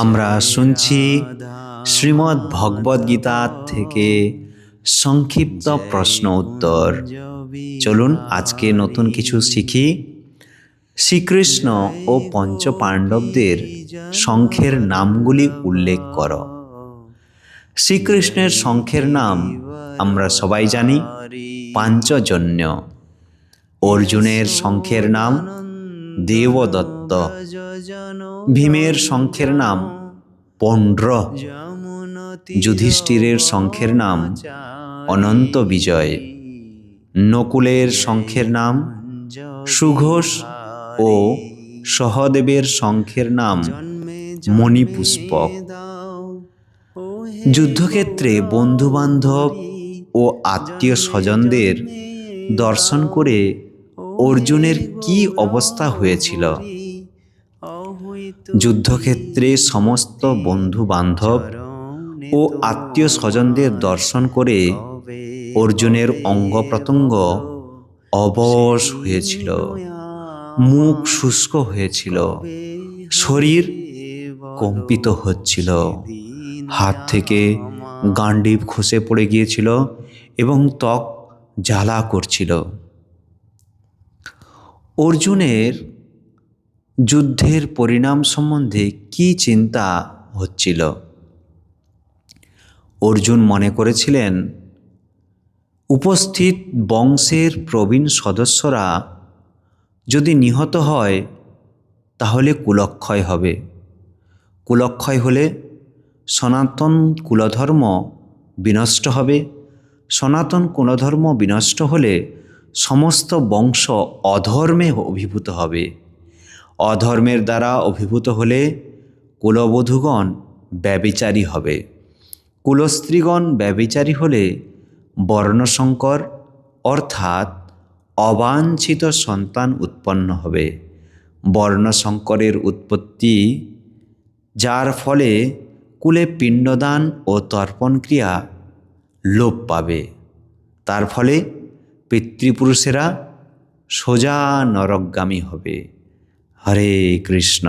আমরা শুনছি শ্রীমদ্ ভগবদ গীতা থেকে সংক্ষিপ্ত প্রশ্ন উত্তর। চলুন আজকে নতুন কিছু শিখি। শ্রীকৃষ্ণ ও পঞ্চ পাণ্ডবদের শঙ্খের নামগুলি উল্লেখ কর। শ্রীকৃষ্ণের শঙ্খের নাম আমরা সবাই জানি, পাঞ্চজন্য। অর্জুনের শঙ্খের নাম দেবদত্ত। ভীমের শঙ্খের নাম পণ্ড্র যুধিষ্ঠিরের শঙ্খের নাম অনন্ত বিজয়। নকুলের শঙ্খের নাম সুঘোষ ও সহদেবের শঙ্খের নাম মণিপুষ্পক। যুদ্ধক্ষেত্রে বন্ধুবান্ধব ও আত্মীয় স্বজনদের দর্শন করে অর্জুনের কি অবস্থা হয়েছিল? যুদ্ধক্ষেত্রে সমস্ত বন্ধু বান্ধব ও আত্মীয় স্বজনদের দর্শন করে অর্জুনের অঙ্গ প্রত্যঙ্গ অবশ হয়েছিল, মুখ শুষ্ক হয়েছিল, শরীর কম্পিত হচ্ছিল, হাত থেকে গান্ডিব খসে পড়ে গিয়েছিল এবং ত্বক জ্বালা করছিল। অর্জুনের যুদ্ধের পরিণাম সম্বন্ধে কি চিন্তা হচ্ছিল? অর্জুন মনে করেছিলেন, উপস্থিত বংশের প্রবীণ সদস্যরা যদি নিহত হয়, তাহলে কুলক্ষয় হবে। কুলক্ষয় হলে সনাতন কুলধর্ম বিনষ্ট হবে। সনাতন কুলধর্ম বিনষ্ট হলে সমস্ত বংশ অধর্মে অভিভূত হবে। অধর্মের দ্বারা অভিভূত হলে কুলবধূগণ ব্যবিচারী হবে। কুলস্ত্রীগণ ব্যবিচারী হলে বর্ণসংকর অর্থাৎ অবাঞ্ছিত সন্তান উৎপন্ন হবে। বর্ণসংকরের উৎপত্তি, যার ফলে কুলে পিণ্ডদান ও তর্পণ ক্রিয়া লোপ পাবে। তার ফলে পিতৃপুরুষেরা সোজা নরকগামী হবে। হরে কৃষ্ণ।